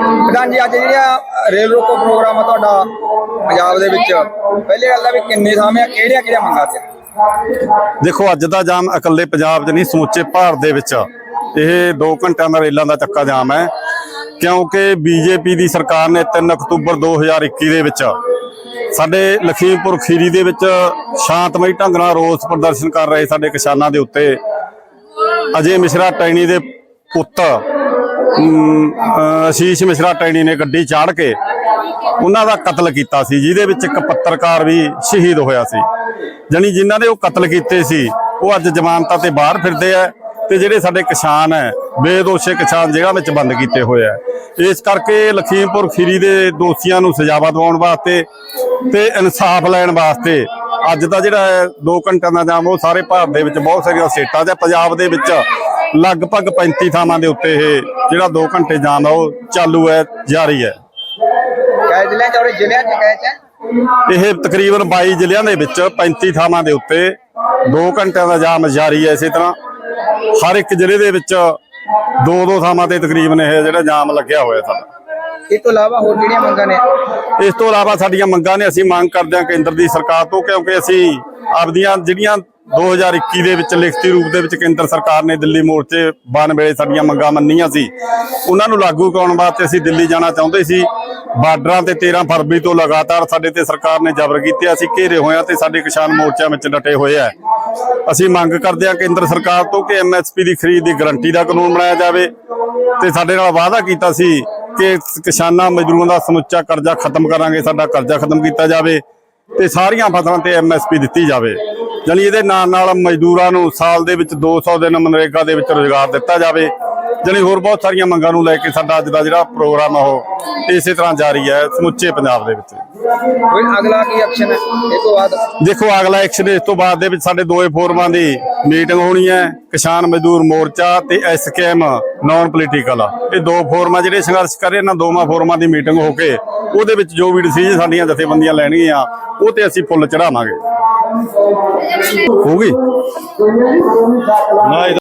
ਪ੍ਰਧਾਨ ਜੀ ਅੱਜ ਜਿਹੜਾ ਰੇਲ ਰੋਕੋ ਪ੍ਰੋਗਰਾਮ ਆ ਤੁਹਾਡਾ ਪੰਜਾਬ ਦੇ ਵਿੱਚ, ਪਹਿਲੇ ਗੱਲ ਆ ਵੀ ਕਿੰਨੇ ਥਾਵੇਂ ਕਿਹੜੀਆਂ ਕਿਹੜੀਆਂ ਮੰਗਾਂ ਤੇ ਦੇਖੋ, ਅੱਜ ਦਾ ਜਾਮ ਇਕੱਲੇ ਪੰਜਾਬ 'ਚ ਨਹੀਂ, ਸਮੁੱਚੇ ਭਾਰਤ ਦੇ ਵਿੱਚ ਇਹ 2 ਘੰਟਿਆਂ ਦਾ ਰੇਲਾਂ ਦਾ ਚੱਕਾ ਜਾਮ ਹੈ, ਕਿਉਂਕਿ ਬੀਜੇਪੀ ਦੀ ਸਰਕਾਰ ਨੇ 3 ਅਕਤੂਬਰ 2021 ਦੇ ਵਿੱਚ ਸਾਡੇ ਲਖੀਮਪੁਰ ਖੀਰੀ ਦੇ ਵਿੱਚ ਸ਼ਾਂਤਮਈ ਢੰਗ ਨਾਲ ਰੋਸ ਪ੍ਰਦਰਸ਼ਨ ਕਰ ਰਹੇ ਸਾਡੇ ਕਿਸਾਨਾਂ ਦੇ ਉੱਤੇ। ਅਜੇ ਮਿਸ਼ਰਾ ਟੈਣੀ ਦੇ ਪੁੱਤ ਅਮ, ਆਸ਼ੀਸ਼ ਮਿਸ਼ਰਾ ਟੈਣੀ ਨੇ ਗੱਡੀ ਚਾੜ ਕੇ ਉਹਨਾਂ ਦਾ ਕਤਲ ਕੀਤਾ ਸੀ ਜਿਹਦੇ ਵਿੱਚ ਇੱਕ ਪੱਤਰਕਾਰ ਵੀ ਸ਼ਹੀਦ ਹੋਇਆ ਸੀ। ਜਾਣੀ ਜਿਨ੍ਹਾਂ ਨੇ ਉਹ ਕਤਲ ਕੀਤੇ ਸੀ ਉਹ ਅੱਜ ਜ਼ਮਾਨਤਾਂ ਤੇ ਬਾਹਰ ਫਿਰਦੇ ਆ ਤੇ ਜਿਹੜੇ ਸਾਡੇ ਕਿਸਾਨ ਹੈ ਬੇਦੋਸ਼ੇ ਕਿਸਾਨ ਜੇਲ੍ਹਾਂ ਵਿੱਚ ਬੰਦ ਕੀਤੇ ਹੋਏ ਆ। ਇਸ ਕਰਕੇ ਲਖੀਮਪੁਰ ਖੀਰੀ ਦੇ ਦੋਸ਼ੀਆਂ ਨੂੰ ਸਜ਼ਾਵਾ ਦਿਵਾਉਣ ਵਾਸਤੇ ਤੇ ਇਨਸਾਫ ਲੈਣ ਵਾਸਤੇ ਅੱਜ ਦਾ ਜਿਹੜਾ 2 ਘੰਟਿਆਂ ਦਾ ਜਾਮ ਉਹ ਸਾਰੇ ਭਾਰਤ ਦੇ ਵਿੱਚ ਬਹੁਤ ਸਾਰੀਆਂ ਸਟੇਟਾਂ ਤੇ ਪੰਜਾਬ ਦੇ ਵਿੱਚ ਲਗਭਗ 35 ਥਾਵਾਂ ਦੇ ਉੱਤੇ ਇਹ ਜਿਹੜਾ 2 ਘੰਟੇ ਜਾਮ ਆ ਉਹ ਚਾਲੂ ਹੈ ਜਾਰੀ ਹੈ। ਕਹੇ ਜ਼ਿਲ੍ਹਿਆਂ ਚ ਔਰ ਜ਼ਿਲ੍ਹਿਆਂ ਚ ਕਹੇ ਚ ਇਹ ਤਕਰੀਬਨ 22 ਜ਼ਿਲ੍ਹਿਆਂ ਦੇ ਵਿੱਚ 35 ਥਾਵਾਂ ਦੇ ਉੱਤੇ 2 ਘੰਟਿਆਂ ਦਾ ਜਾਮ ਜਾਰੀ ਹੈ ਇਸੇ ਤਰ੍ਹਾਂ ਹਰ ਇੱਕ ਜ਼ਿਲ੍ਹੇ ਦੇ ਵਿੱਚ ਦੋ ਦੋ ਥਾਵਾਂ ਤੇ ਤਕਰੀਬਨ ਇਹ ਜਿਹੜਾ ਜਾਮ ਲੱਗਿਆ ਹੋਇਆ ਸਾਡਾ। ਇਸ ਤੋਂ ਇਲਾਵਾ ਹੋਰ ਕਿਹੜੀਆਂ ਮੰਗਾਂ ਨੇ? ਇਸ ਤੋਂ ਇਲਾਵਾ ਸਾਡੀਆਂ ਮੰਗਾਂ ਨੇ ਅਸੀਂ ਮੰਗ ਕਰਦੇ ਹਾਂ ਕੇਂਦਰ ਦੀ ਸਰਕਾਰ ਤੋਂ ਕਿਉਂਕਿ ਅਸੀਂ ਆਪਦੀਆਂ ਜਿਹੜੀਆਂ 2021 ਦੇ ਵਿੱਚ ਲਿਖਤੀ ਰੂਪ ਦੇ ਵਿੱਚ ਕੇਂਦਰ ਸਰਕਾਰ ਨੇ ਦਿੱਲੀ ਮੋਰਚੇ ਬਣ ਵੇਲੇ ਸਾਡੀਆਂ ਮੰਗਾਂ ਮੰਨੀਆਂ ਸੀ। ਉਹਨਾਂ ਨੂੰ ਲਾਗੂ ਕਰਾਉਣ ਵਾਸਤੇ ਅਸੀਂ ਦਿੱਲੀ ਜਾਣਾ ਚਾਹੁੰਦੇ ਸੀ। ਬਾਰਡਰਾਂ ਤੇ 13 ਫਰਵਰੀ ਤੋਂ ਲਗਾਤਾਰ ਸਾਡੇ ਤੇ ਸਰਕਾਰ ਨੇ ਜ਼ਬਰ ਕੀਤੇ ਅਸੀਂ ਘੇਰੇ ਹੋਏ ਹਾਂ ਤੇ ਸਾਡੇ ਕਿਸਾਨ ਮੋਰਚਿਆਂ ਵਿੱਚ ਡਟੇ ਹੋਏ ਆ ਅਸੀਂ ਮੰਗ ਕਰਦੇ ਹਾਂ ਕੇਂਦਰ ਸਰਕਾਰ ਤੋਂ ਕਿ ਐਮਐਸਪੀ ਦੀ ਖਰੀਦ ਦੀ ਗਰੰਟੀ ਦਾ ਕਾਨੂੰਨ ਬਣਾਇਆ ਜਾਵੇ ਤੇ ਸਾਡੇ ਨਾਲ ਵਾਅਦਾ ਕੀਤਾ ਸੀ ਕਿ ਕਿਸਾਨਾਂ ਮਜ਼ਦੂਰਾਂ ਦਾ ਸਮੁੱਚਾ ਕਰਜ਼ਾ ਖਤਮ ਕਰਾਂਗੇ, ਸਾਡਾ ਕਰਜ਼ਾ ਖਤਮ ਕੀਤਾ ਜਾਵੇ। ਤੇ ਸਾਰੀਆਂ ਫਸਲਾਂ ਤੇ ਐਮਐਸਪੀ ਦਿੱਤੀ ਜਾਵੇ। ਜਾਣੀ ਇਹਦੇ ਨਾਲ ਨਾਲ ਮਜ਼ਦੂਰਾਂ ਨੂੰ ਸਾਲ ਦੇ ਵਿੱਚ 200 ਦਿਨ ਮਨਰੇਗਾ ਦੇ ਵਿੱਚ ਰੋਜ਼ਗਾਰ ਦਿੱਤਾ ਜਾਵੇ। ਜਾਣੀ ਹੋਰ ਬਹੁਤ ਸਾਰੀਆਂ ਮੰਗਾਂ ਨੂੰ ਲੈ ਕੇ ਸਾਡਾ ਅੱਜ ਦਾ ਜਿਹੜਾ ਪ੍ਰੋਗਰਾਮ ਆ ਉਹ ਇਸੇ ਤਰ੍ਹਾਂ ਜਾਰੀ ਹੈ ਸਮੁੱਚੇ ਪੰਜਾਬ ਦੇ ਵਿੱਚ। ਕੋਈ ਅਗਲਾ ਕੀ ਐਕਸ਼ਨ ਹੈ? ਇਸ ਤੋਂ ਬਾਅਦ। ਦੇਖੋ ਅਗਲਾ ਐਕਸ਼ਨ ਇਸ ਤੋਂ ਬਾਅਦ ਦੇ ਵਿੱਚ ਸਾਡੇ ਦੋਏ ਫੋਰਮਾਂ ਦੀ ਮੀਟਿੰਗ ਹੋਣੀ ਹੈ। ਕਿਸਾਨ ਮਜ਼ਦੂਰ ਮੋਰਚਾ ਤੇ ਐਸਕੇਐਮ ਨਾਨ ਪੋਲੀਟੀਕਲ ਇਹ ਦੋ ਫੋਰਮਾਂ ਜਿਹੜੇ ਸੰਘਰਸ਼ ਕਰ ਰਹੇ ਇਹਨਾਂ ਦੋਵਾਂ ਫੋਰਮਾਂ ਦੀ ਮੀਟਿੰਗ ਹੋ ਕੇ ਉਹਦੇ ਵਿੱਚ ਜੋ ਵੀ ਡਿਸੀਜਨ ਸਾਡੀਆਂ ਜਥੇਬੰਦੀਆਂ ਲੈਣਗੀਆਂ ਉਹ ਤੇ ਅਸੀਂ ਫੁੱਲ ਚੜਾਵਾਂਗੇ ਹੋ ਗਈ ਨਾ